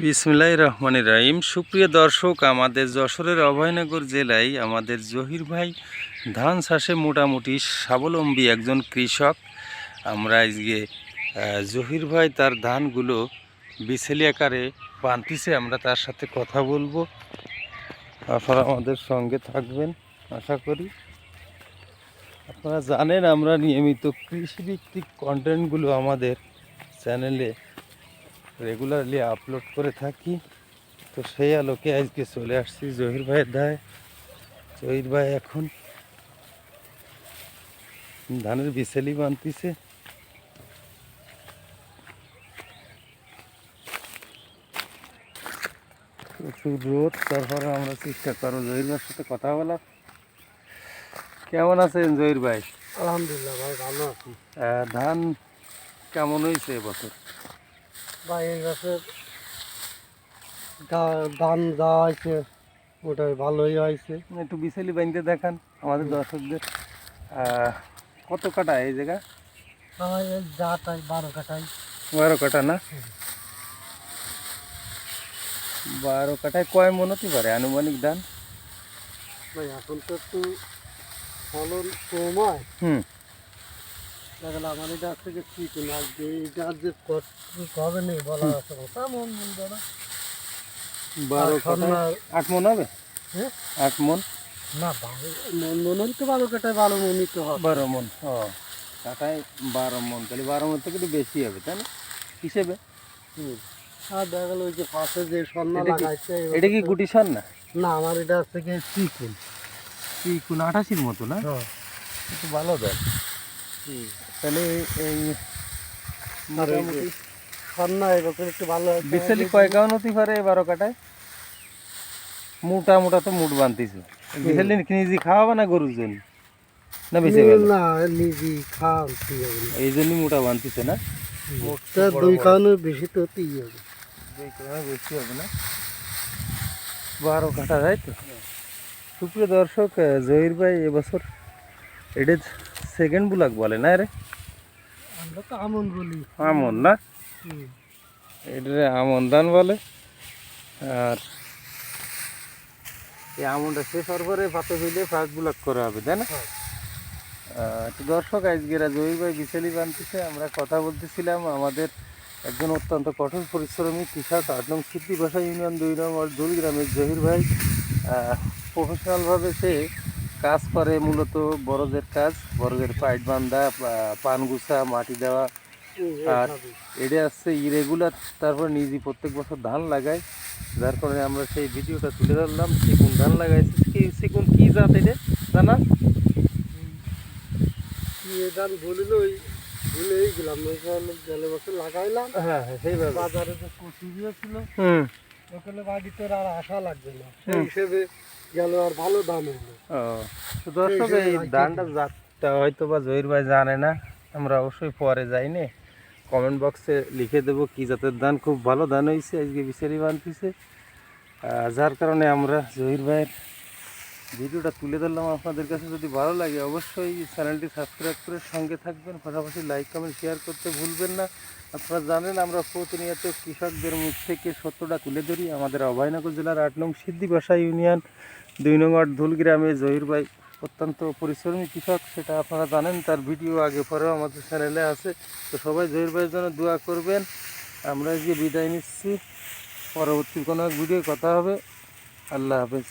বিসমিল্লাহ রহমান রাহিম। সুপ্রিয় দর্শক, আমাদের যশোরের অভয়নগর জেলায় আমাদের জহির ভাই ধান চাষে মোটামুটি স্বাবলম্বী একজন কৃষক। আমরা আজকে জহির ভাই তার ধানগুলো বিছেলি আকারে বানতিছে, আমরা তার সাথে কথা বলব। আপনারা আমাদের সঙ্গে থাকবেন, আশা করি। আপনারা জানেন, আমরা নিয়মিত কৃষিভিত্তিক কন্টেন্টগুলো আমাদের চ্যানেলে রেগুলারলি আপলোড করে থাকি। তো সেই আলোকে আজকে চলে আসছি জহির ভাইয়ের দায়। জহির ভাই এখন ধানের বিছেলি বানতিছে। প্রচুর রোদ তারপরে আমরা চেষ্টা করো জহির ভাইয়ের সাথে কথা বলা কেমন আছেন জহির ভাই? আলহামদুলিল্লাহ ভাই ভালো আছি। ধান কেমন হয়েছে এবছর ভাই এই বছর দা- ধান দেওয়া হয়েছে ওটা ভালোই হয়েছে। একটু বিছেলি বানতে দেখান আমাদের দর্শকদের। কত কাটা এই জায়গা? আমার এই যা বারো কাটাই। বারো কাটা না? বারো কাটায় কয় মন হতে পারে আনুমানিক ধান? ভাই এখন তো একটু ফলন কম হয়। হুম। দেখলে আমার এটা থেকে ঠিক না আজকে এটা যে হবে নেই বলা আছে না তেমন বলব না বারো আট মন হবে? হ্যাঁ? আট মন? না বারো মন মন তো বারো কাটায় বারো মনই তো হবে। বারো মন ও কাটায় বারো মন তাহলে বারো মন থেকে একটু বেশি হবে তাই না? হিসেবে। আর দেখা গেল ওই যে পাশে যে কি- লাগাইছে এটা কি গুটি সার না না আমার এটা থেকে চিকুন কি কোন আঠাশির মতো না? হ্যাঁ। একটু ভালো হুম। তাহলে এই মোটামুটি এবছর একটু ভালো। বিশালি কয় হতে পারে বারো কাটায়? মোটা মোটা তো মুট বানতিছে বিশালি নিজে খাওয়াবে না গরুর জন্য? না বেশি না নিজে হবে এই জন্যই মোটা বানতিছে না? তা দুই খাওয়ানোর বেশি তো হতেই হবে। দুই বেশি হবে না? বারো কাটা তাই তো? সুপ্রিয় দর্শক জহির ভাই এবছর এটা সেকেন্ড বুলাক বলে না রে? আমরা তো আমন বলি। আমন না। এটা আমন ধান বলে। আর এই আমনটা শেষ হওয়ার পরে ভাতে ফেলে ফার্স্ট ব্লক করা হবে তাই না? হ্যাঁ। দর্শক আজকেরা জয়ী ভাই বিশালি বানতেছে আমরা কথা বলতেছিলাম আমাদের একজন অত্যন্ত কঠোর পরিশ্রমী কৃষক আট নং সিদ্ধি ভাষা ইউনিয়ন দুই নং আর দুই গ্রামের জহির ভাই। প্রফেশনালভাবে সে কাজ করে মূলত বড়দের কাজ বড়দের পাইট বান্ধা পা- পান গুছা মাটি দেওয়া। আর। এটা আসছে ইরেগুলার তারপর নিজে প্রত্যেক বছর ধান লাগাই। যার কারণে আমরা সেই ভিডিওটা তুলে ধরলাম সেগুন ধান লাগাইছে কি সেগুন কি জাত এটা জানা? কি ধান বলিল ওই ভুলেই গেলাম গেলে বছর লাগাইলাম। হ্যাঁ হ্যাঁ সেইভাবে। বাজারে যে দিয়েছিল ওখানে বাড়িতে আর আশা লাগবে না। সেই হিসেবে গেল আর ভালো দাম তো দর্শক এই ধানটা জাতটা হয়তো বা জহির ভাই জানে না আমরা অবশ্যই পরে যাই নে কমেন্ট বক্সে লিখে দেবো কি জাতের ধান খুব ভালো ধান হয়েছে আজকে বিচারি বানতেছে। যার কারণে আমরা জহির ভাইয়ের ভিডিওটা তুলে ধরলাম। আপনাদের কাছে যদি ভালো লাগে অবশ্যই চ্যানেলটি সাবস্ক্রাইব করে সঙ্গে থাকবেন। পাশাপাশি লাইক কমেন্ট শেয়ার করতে ভুলবেন না। আপনারা জানেন আমরা প্রতিনিয়ত কৃষকদের মুখ থেকে সত্যটা তুলে ধরি। আমাদের অভয়নগর জেলার আট নং সিদ্ধিবাসা ইউনিয়ন। দুই নম্বর ধুল গ্রামে জহির ভাই অত্যন্ত পরিশ্রমী কৃষক, সেটা আপনারা জানেন, তার ভিডিও আগে পরেও আমাদের চ্যানেলে আছে। তো সবাই জহির ভাইয়ের জন্য দোয়া করবেন। আমরা যে বিদায় নিচ্ছি, পরবর্তী কোনো ভিডিও কথা হবে। আল্লাহ হাফেজ।